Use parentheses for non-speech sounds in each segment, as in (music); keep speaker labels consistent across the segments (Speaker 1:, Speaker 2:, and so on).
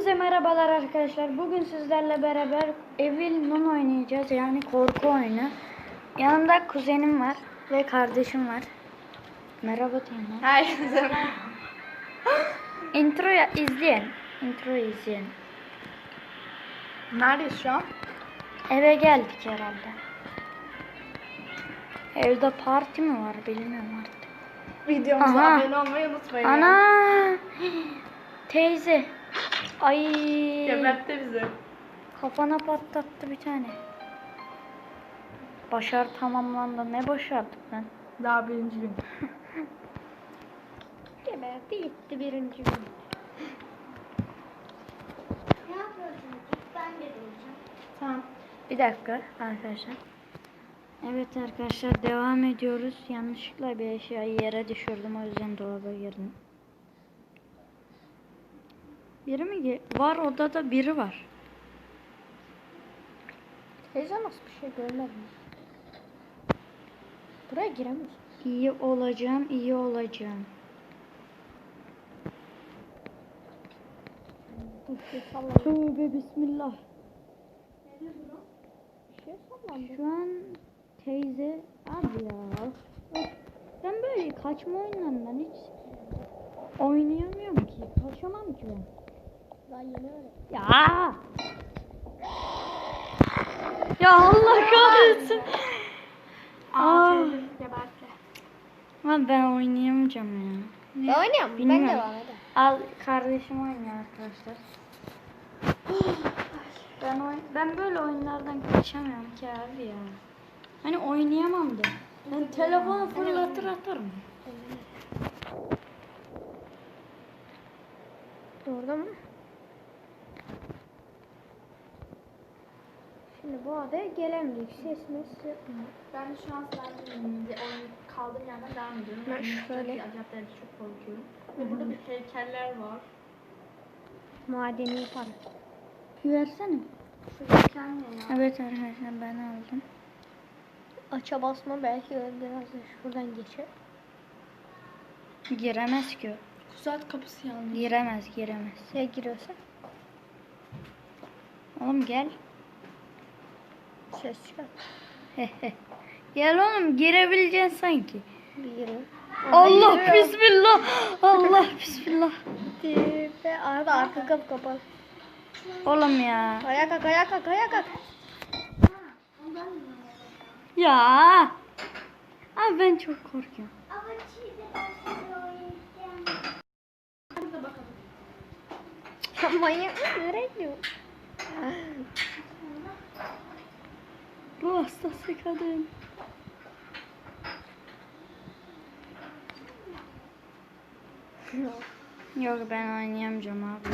Speaker 1: Hepinize merhabalar arkadaşlar. Bugün sizlerle beraber Evil Nun oynayacağız. Yani korku oyunu. Yanımda kuzenim var ve kardeşim var. Merhaba lan.
Speaker 2: Herkese (laughs)
Speaker 1: Intro izleyin. Intro izleyin.
Speaker 2: Neredeyiz şu an?
Speaker 1: Eve geldik herhalde. Evde parti mi var bilmiyorum artık.
Speaker 2: Videomuza
Speaker 1: Aha.
Speaker 2: abone olmayı unutmayın.
Speaker 1: Ana! (gasps) Teyze. Ay.
Speaker 2: Gebertti bizi.
Speaker 1: Kafana patlattı bir tane. Başar tamamlandı. Ne başardık lan?
Speaker 2: Daha birinci gün. (laughs)
Speaker 1: Geberdi gitti birinci gün.
Speaker 3: Ne yapıyorsunuz? Ben de duracağım.
Speaker 1: Tamam. Bir dakika arkadaşlar. Evet arkadaşlar devam ediyoruz. Yanlışlıkla bir eşyayı yere düşürdüm. O yüzden dolaba girdim. Biri mi? ge- Var odada biri var.
Speaker 3: Teyze nasıl bir şey görmedim. Buraya giremiyorsun.
Speaker 1: İyi olacağım, iyi olacağım. Tövbe bismillah.
Speaker 3: Bir şey sallandı.
Speaker 1: Şu an teyze abi ya. Ben böyle kaçma oyunlarından hiç oynayamıyorum ki. Kaçamam ki ben.
Speaker 3: Yeni.
Speaker 1: Ya. Ya Allah kahretsin. Aa. Lan ben oynayamayacağım ya.
Speaker 3: Ne oynuyorum? Ben devam ederim.
Speaker 1: Al kardeşim oynuyor arkadaşlar. ben oyn ben böyle oyunlardan kaçamıyorum ki abi ya. Hani oynayamam da. Ben telefonu fırlatır atarım.
Speaker 3: Orada mı? Adaya gelemedik. Ses mes yapmıyor.
Speaker 2: Ben de şu an sadece oyun kaldığım yerden devam ediyorum.
Speaker 3: Ben şöyle-.
Speaker 2: Acayip derecede çok korkuyorum. Ve burada bir heykeller var.
Speaker 3: Madeni para.
Speaker 1: Bir versene.
Speaker 2: Şu heykel ne ya?
Speaker 1: Evet arkadaşlar ben aldım.
Speaker 3: Aça basma belki biraz da şuradan geçer.
Speaker 1: Giremez ki o.
Speaker 2: Kuzat kapısı yandı.
Speaker 1: Giremez giremez.
Speaker 3: Ya giriyorsa
Speaker 1: Oğlum gel.
Speaker 3: Ses çıkar. (laughs)
Speaker 1: gel oğlum girebileceksin sanki.
Speaker 3: Bir giriyor.
Speaker 1: Allah bismillah. Allah (laughs) bismillah.
Speaker 3: Ve arada arka kapı kapalı.
Speaker 1: Oğlum ya.
Speaker 3: Ayağa kalk ayağa kalk ayağa kalk.
Speaker 1: Ya. Abi ben çok korkuyorum.
Speaker 3: Ya manyak mı? Nereye gidiyor? (laughs)
Speaker 1: Bu hastası kadın. Yok ben oynayamayacağım abi.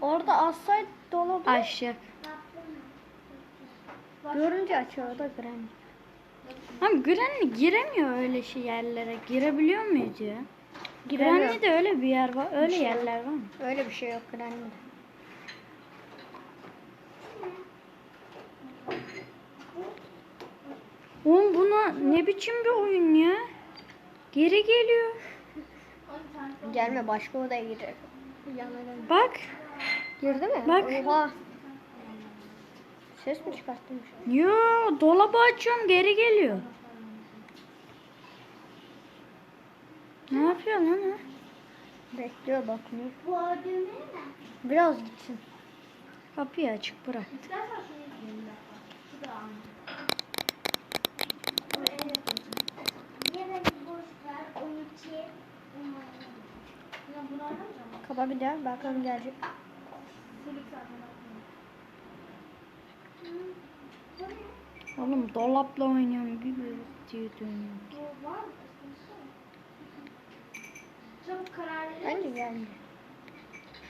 Speaker 3: Orada assayt dolabı.
Speaker 1: Aşık.
Speaker 3: Görünce açıyor da Granny.
Speaker 1: Abi Granny giremiyor öyle şey yerlere. Girebiliyor muyuz ya? Granny'de öyle bir yer var. Öyle
Speaker 3: şey
Speaker 1: yerler var mı?
Speaker 3: Öyle bir şey yok Granny'de.
Speaker 1: Oğlum buna ne biçim bir oyun ya? Geri geliyor.
Speaker 3: Gelme başka odaya girecek.
Speaker 1: Bak.
Speaker 3: Girdi mi?
Speaker 1: Bak.
Speaker 3: Oha. Ses mi çıkarttın?
Speaker 1: Yo dolabı açıyorum geri geliyor. Ne yapıyor lan o?
Speaker 3: Bekliyor bakmıyor. Biraz gitsin.
Speaker 1: Kapıyı açık bırak.
Speaker 3: Kapa bir daha bakalım gelecek.
Speaker 1: Oğlum dolapla oynuyorum bir böyle diye dönüyorum.
Speaker 3: Bence geldi.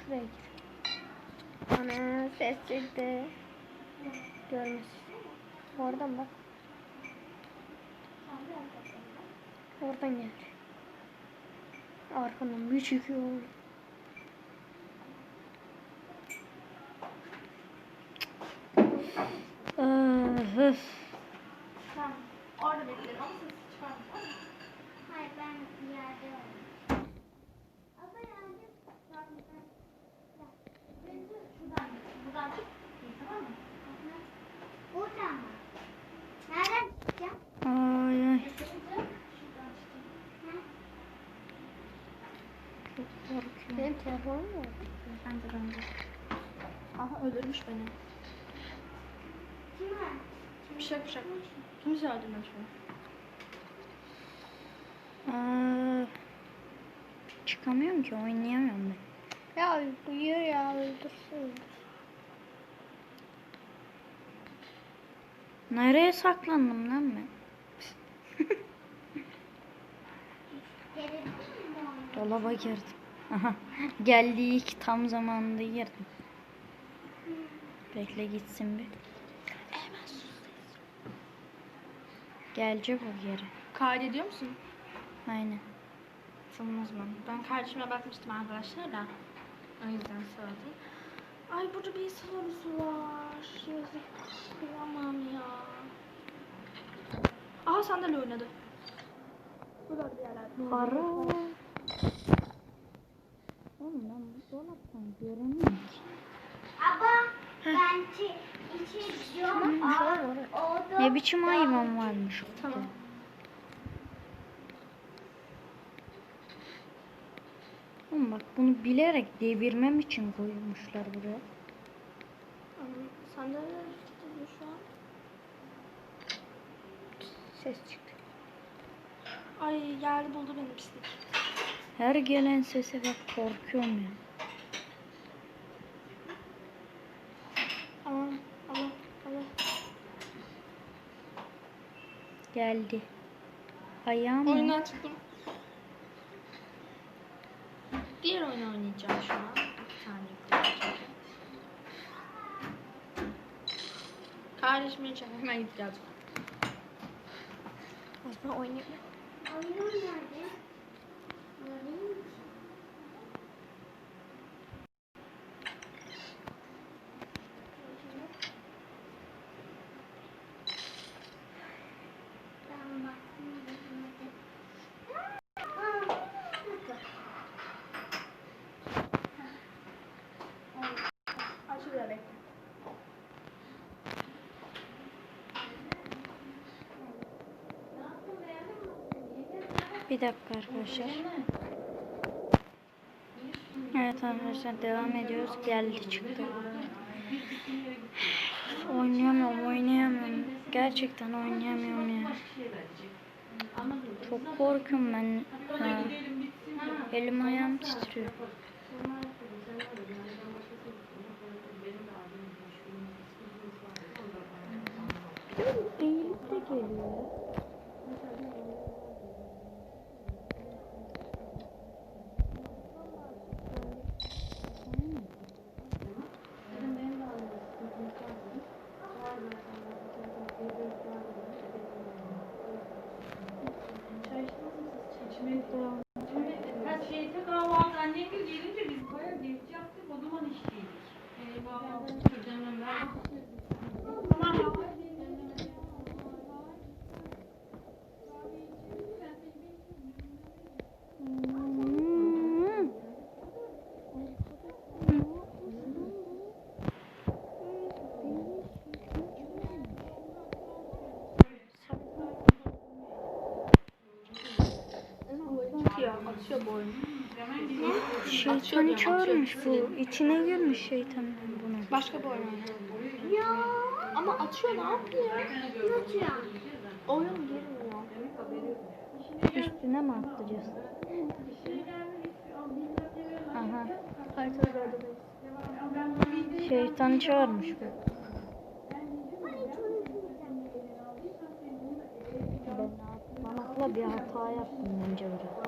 Speaker 3: Şuraya gir. Ana ses çıktı. Görmüş. Oradan bak. Oradan gel. Arkandan bir çıkıyor.
Speaker 1: Öf.
Speaker 2: Tamam. Orada beklerim ama ses çıkarmayacağım.
Speaker 4: ben yerde oynayayım.
Speaker 3: Benim telefonum mu?
Speaker 2: Ben de ben de. Aha öldürmüş beni.
Speaker 4: Kim var?
Speaker 2: Bir yok bir şey yok. Kimse öldürmüş beni.
Speaker 1: Aa, çıkamıyorum ki oynayamıyorum ben.
Speaker 3: Ya uyuyor ya öldürsün.
Speaker 1: Nereye saklandım lan ben? Dolaba girdim. Aha. Geldik tam zamanında girdim. Bekle gitsin bir. Gelecek o geri.
Speaker 2: Kaydediyor musun?
Speaker 1: Aynen.
Speaker 2: Tamam o zaman. Ben kardeşime bakmıştım arkadaşlar da. O yüzden sordum. Ay burada bir sorusu var. Yazık. Kıyamam ya. Aha sandalye oynadı. Burada bir yerlerde.
Speaker 1: Para. Oğlum ben bu dolaptan göremiyorum ki.
Speaker 4: Abla ben çi- içi orada.
Speaker 1: Ne biçim hayvan varmış.
Speaker 2: Tamam.
Speaker 1: Oğlum bak bunu bilerek devirmem için koymuşlar buraya.
Speaker 2: Sandalye şu an.
Speaker 3: Ses çıktı.
Speaker 2: Ay yer buldu benim pislik.
Speaker 1: Her gelen sese bak korkuyorum ya.
Speaker 2: Aman Allah Allah.
Speaker 1: Geldi. Ayağım mı?
Speaker 2: Diğer oyunu oynayacağım şu an. Bir tane. Kardeşimin için hemen gideceğiz.
Speaker 3: Aslında oynuyor.
Speaker 4: Oyun nerede? Oynayayım
Speaker 1: Bir dakika arkadaşlar. Evet arkadaşlar devam ediyoruz. Geldi çıktı. Oynayamıyorum, oynayamıyorum. Gerçekten oynayamıyorum ya. Çok korkuyorum ben. Ha. Elim ayağım titriyor. Eğilip de geliyor. Şeytanı çağırmış bu. İçine girmiş şeytan bunun.
Speaker 2: Başka bir oyun.
Speaker 4: Ya,
Speaker 2: Ama atıyor ne yapıyor?
Speaker 4: nasıl ya?
Speaker 2: Oyun girmiyor.
Speaker 1: Üstüne mi atlayacağız? Aha.
Speaker 3: Haritada gördüm.
Speaker 1: Şeytanı çağırmış bu. Ben atlamakla bir hata yaptım bence burada.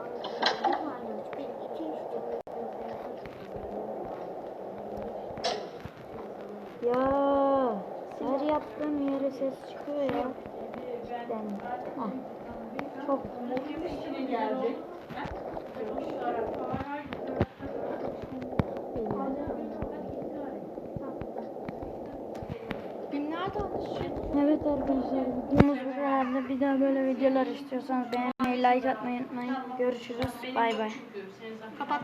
Speaker 1: Ya her yaptığım yere ses çıkıyor ya. Ben ah, çok. Evet arkadaşlar videomuz bu kadardı. Bir daha böyle videolar istiyorsanız olmayı, like atmayı unutmayın. Görüşürüz. Bay bay.
Speaker 2: Kapat.